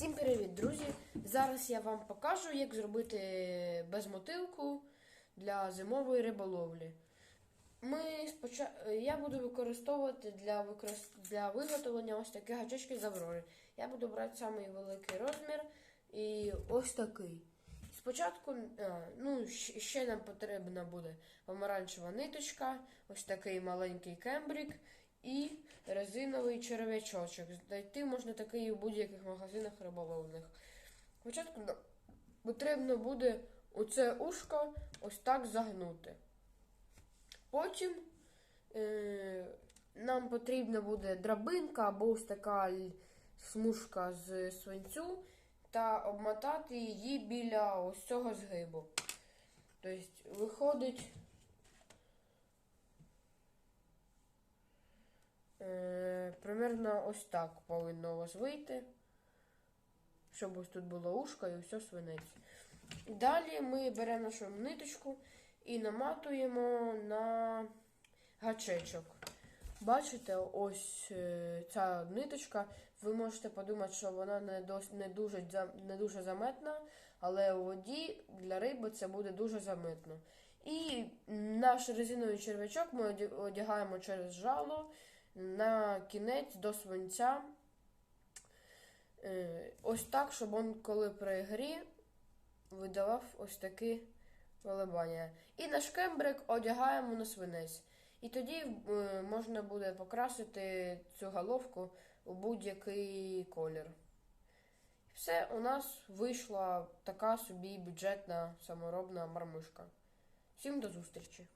Всім привіт, друзі! Зараз я вам покажу, як зробити безмотилку для зимової риболовлі. Ми споча... Я буду використовувати для, використ... для виготовлення ось такі гачечки з аврори. Я буду брати самий великий розмір і ось такий. Спочатку, ну, ще нам потрібна буде помаранчева ниточка, ось такий маленький кембрік і резиновий черв'ячочок. Знайти можна такий у будь-яких магазинах риболовних. Спочатку потрібно буде оце ушко ось так загнути. Потім е, нам потрібна буде драбинка або ось така смужка з свинцю та обмотати її біля ось цього згибу. Тобто виходить. Е, примерно ось так повинно у вас вийти. Щоб ось тут було ушко і все свинець. Далі ми беремо нашу ниточку і наматуємо на гачечок. Бачите, ось е, ця ниточка. Ви можете подумати, що вона не, дос, не, дуже, не дуже заметна, але у воді для риби це буде дуже заметно. І наш резиновий черв'ячок ми одягаємо через жало на кінець до свинця. Е, Ось так, щоб він, коли при грі, видавав ось такі колебання. І наш кембрик одягаємо на свинець. І тоді е, можна буде покрасити цю головку у будь-який колір. Все, у нас вийшла така собі бюджетна саморобна мармишка. Всім до зустрічі!